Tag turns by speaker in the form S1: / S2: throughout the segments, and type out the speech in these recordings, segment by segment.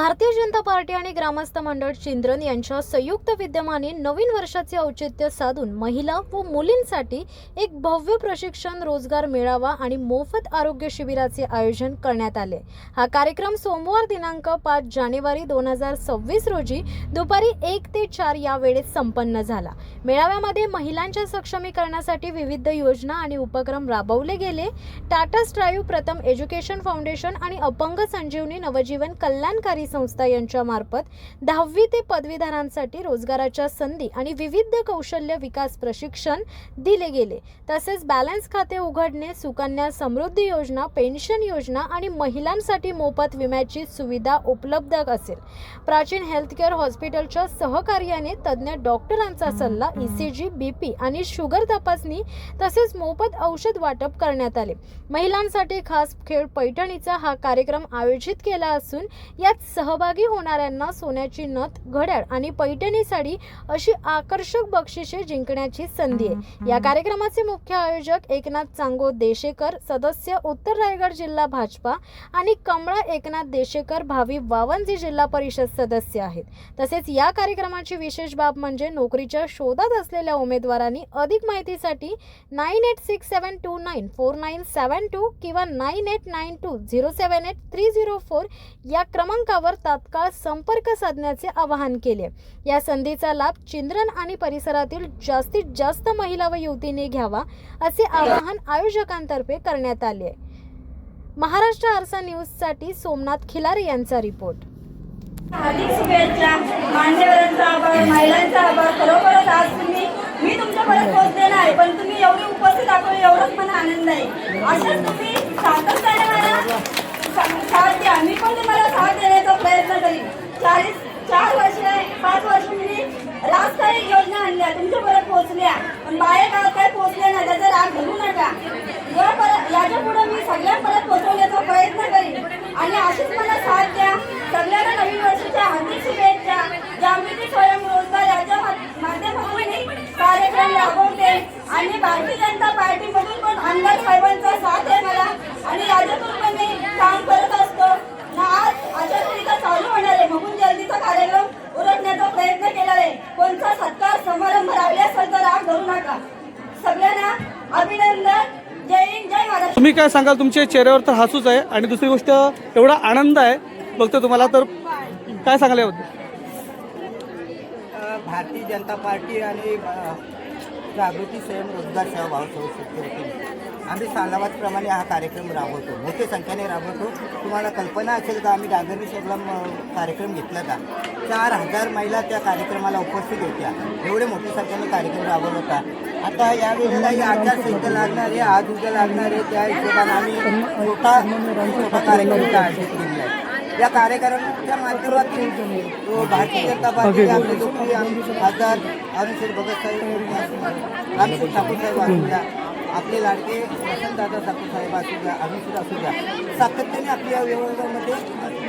S1: Bharatiya Janata party आणि ग्रामस्थ मंडळ चिंद्रन यांच्या संयुक्त विद्यमाने नवीन वर्षाचे औचित्य साधून महिला व मुलींसाठी एक भव्य प्रशिक्षण रोजगार मेळावा आणि मोफत आरोग्य शिबिराचे आयोजन करण्यात आले. हा कार्यक्रम सोमवार दिनांक पाच जानेवारी दोन हजार सव्वीस रोजी दुपारी एक ते चार या वेळेत संपन्न झाला. मेळाव्यामध्ये महिलांच्या सक्षमीकरणासाठी विविध योजना आणि उपक्रम राबवले गेले. Tata Strive Pratham education foundation आणि अपंग संजीवनी नवजीवन कल्याणकारी संस्था यांच्या मार्फत दहावी ते पदवीधरांसाठी रोजगाराच्या संधी आणि विविध कौशल्य विकास प्रशिक्षण दिले गेले. तसेच बॅलन्स खाते उघडणे सुकन्या समृद्धी योजना पेन्शन योजना आणि महिलांसाठी मोफत विम्याची सुविधा उपलब्ध असेल. प्राचीन हेल्थकेअर हॉस्पिटलच्या सहकार्याने तज्ज्ञ डॉक्टरांचा सल्ला ईसीजी बीपी आणि शुगर तपासणी तसेच मोफत औषध वाटप करण्यात आले. महिलांसाठी खास खेळ पैठणीचा हा कार्यक्रम आयोजित केला असून यात सहभागी होणाऱ्यांना सोन्याची नथ घड्याळ आणि पैठणी साडी अशी आकर्षक बक्षिसे जिंकण्याची संधी आहे. या कार्यक्रमाचे मुख्य आयोजक एकनाथ चांगो देशेकर सदस्य उत्तर रायगड जिल्हा भाजपा आणि कमळा एकनाथ देशेकर भावी वावंजी जिल्हा परिषद सदस्य आहेत. तसेच या कार्यक्रमाची विशेष बाब म्हणजे नोकरीच्या शोधात असलेल्या उमेदवारांनी अधिक माहितीसाठी nine eight six seven two nine four nine seven two किंवा nine eight nine two zero seven eight three zero four या क्रमांकावर तात्काळ संपर्क साधण्याचे आवाहन केले. या संधीचा लाभ चिंद्रन आणि परिसरातील जास्तीत जास्त महिला व युवतीने घ्यावा असे आवाहन आयोजकांतर्फे करण्यात आले. महाराष्ट्र आरसा न्यूजसाठी सोमनाथ खिलारे यांचा रिपोर्ट.
S2: हार्दिक शुभेच्छा. मान्यवरांचा आभार महिलांचा आभार. खरोखरच आज तुम्ही मी तुमच्याकडे पोहोचले नाही पण तुम्ही एवढी उपस्थित दाखवली एवढंच मला आनंद आहे. असंच तुम्ही सातत्याने मला सा- साथ द्या मी पण तुम्हाला साथ देण्याचा प्रयत्न चाळीस चार वर्ष पाच वर्ष मी राज काही योजना आणल्या. तुमच्यापर्यंत पोहोचल्या. पण बाहेर गावात काही पोहोचले नाही. त्याचा राग धरू नका. यापर्यंत याच्यापुढे मी सगळ्यांपर्यंत पोहोचवण्याचा प्रयत्न करीन. आणि अशीच मला साथ द्या. सगळ्यांना नवीन वर्षाच्या हार्दिक शुभेच्छा. जागृती स्वयंरोजगार याच्या माध्यमातून कार्यक्रम राबवते. आणि भारतीय जनता पार्टीमधून पण आमदार साहेबांचा साथ आहे मला आणि याच्यातून पण मी काम करत असतो ना आज अशा तरीका चालू होणार आहे म्हणून जल्दीचा कार्यक्रम उरकण्याचा प्रयत्न केला आहे कोणता सत्कार समारंभ राहिले असेल तर राग धरू नका सगळ्यांना अभिनंदन जय हिंद जय महाराष्ट्र
S3: तुम्ही काय सांगाल? तुमच्या चेहऱ्यावर तर हसूच आहे आणि दुसरी गोष्ट एवढा आनंद आहे. बघतो तुम्हाला तर काय सांगाल याबद्दल?
S4: भारतीय जनता पार्टी आणि जागृती स्वयं रोजगार सेवा भाव शेतकरी आम्ही सालावादप्रमाणे हा कार्यक्रम राबवतो. मोठ्या संख्येने राबवतो. तुम्हाला कल्पना असेल का आम्ही डांगरणी सबलम कार्यक्रम घेतला का चार हजार महिला त्या कार्यक्रमाला उपस्थित होत्या. एवढे मोठ्या संख्येने कार्यक्रम राबवला होता. आता या वेळेला आचारसंहिता लागणार आहे आज उद्या लागणार आहे. त्या हिशोबाने आम्ही छोटा छोटा कार्यक्रम आयोजित केलेला आहे. या कार्यक्रमाच्या माध्यमातून तो भारतीय जनता पार्टीचे आपले लोकप्रिय आमचे खासदार साहेब रामशेठ ठाकूर साहेब असू द्या. आपले लाडके वसंतदादा ठाकूर साहेब असू द्या अनुशेठ असू द्या. सातत्याने आपल्या व्यवहारामध्ये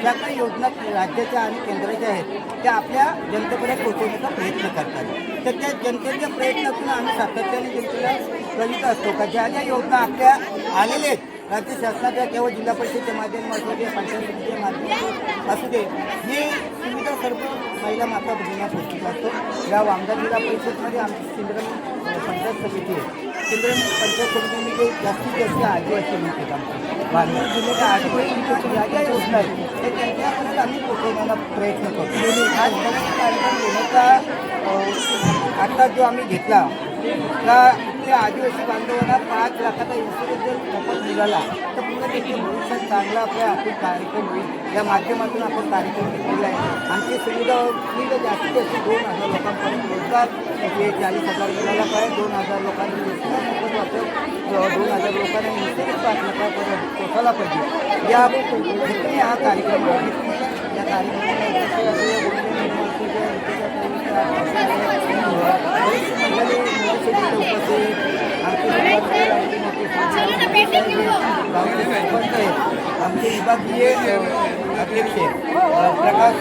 S4: ज्या काही योजना राज्याच्या आणि केंद्राच्या आहेत त्या आपल्या जनतेपर्यंत पोहोचवण्याचा प्रयत्न करतात. तर त्या जनतेच्या प्रयत्नातून आम्ही सातत्याने जनतेला कळीत असतो का? ज्या ज्या योजना आपल्या आलेल्या आहेत राज्य शासनाच्या किंवा जिल्हा परिषदेच्या माध्यमातून असू दे पंचायत समितीच्या माध्यमातून असू दे हे सुविधा सर्व महिला माता भगिनींना पोहोचत असतो. या वामदा जिल्हा परिषदमध्ये आमची सिंद्रम पंचायत समिती आहे. सिंद्रम पंचायत समितीमध्ये जास्तीत जास्त आदिवासी लोक आहेत आमचे जिल्ह्याच्या आदिवासी ज्या ज्या योजना आहेत ते त्यांच्यापर्यंत आम्ही पोहोचवण्याचा प्रयत्न करतो. आज कार्यक्रम घेण्याचा आता आत्ता जो आम्ही घेतला त्या आदिवासी बांधवांना पाच लाखाचा इन्शुरन्स जर तर पुन्हा देखील भविष्यात चांगला आपल्या आपण कार्यक्रम होईल. या माध्यमातून आपण कार्यक्रम घेतलेला आहे. आमची सुविधा सुविधा जास्तीत जास्त दोन हजार लोकांपर्यंत रोजगार म्हणजे चाळीस हजार मिळायला पाहिजे दोन हजार लोकांनी रोजगार मोफत दोन हजार लोकांना निश्चितच पाच लाखापर्यंत पोचायला पाहिजे. या हा कार्यक्रम आहे या कार्यक्रमात उपस्थित असलेल्या गोंदिया निर्माण असलेल्या बरेचसे मंडळी मुलाचे तिथे उपस्थित आमचे विभागीय आणि मोठे गावचे सरपंच आहेत आमचे विभागीय अध्यक्ष प्रकाश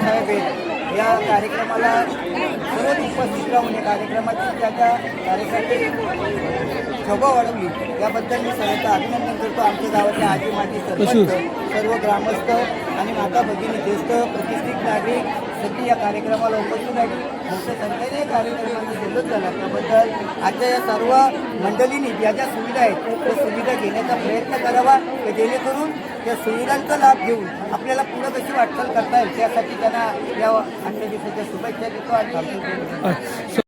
S4: साहेब आहेत. या कार्यक्रमाला सर्व उपस्थित राहून या कार्यक्रमाची त्याच्या कार्यक्रमाची शोभा वाढवली. याबद्दल मी सर्वांचं अभिनंदन करतो. आमच्या गावातल्या आजी माजी सरपंच सर्व ग्रामस्थ आणि माता भगिनी ज्येष्ठ प्रतिष्ठित नागरिक सगळी या कार्यक्रमाला उपस्थित राहिली मोठ्या संख्येने कार्यक्रमांना जल्लोष झाला. त्याबद्दल आजच्या या सर्व मंडळींनी ज्या ज्या सुविधा आहेत त्या सुविधा घेण्याचा प्रयत्न करावा की जेणेकरून त्या सुविधांचा लाभ घेऊन आपल्याला पुढं कशी वाटचाल करता येईल त्यासाठी त्यांना या आजच्या दिवसाच्या शुभेच्छा देतो आणि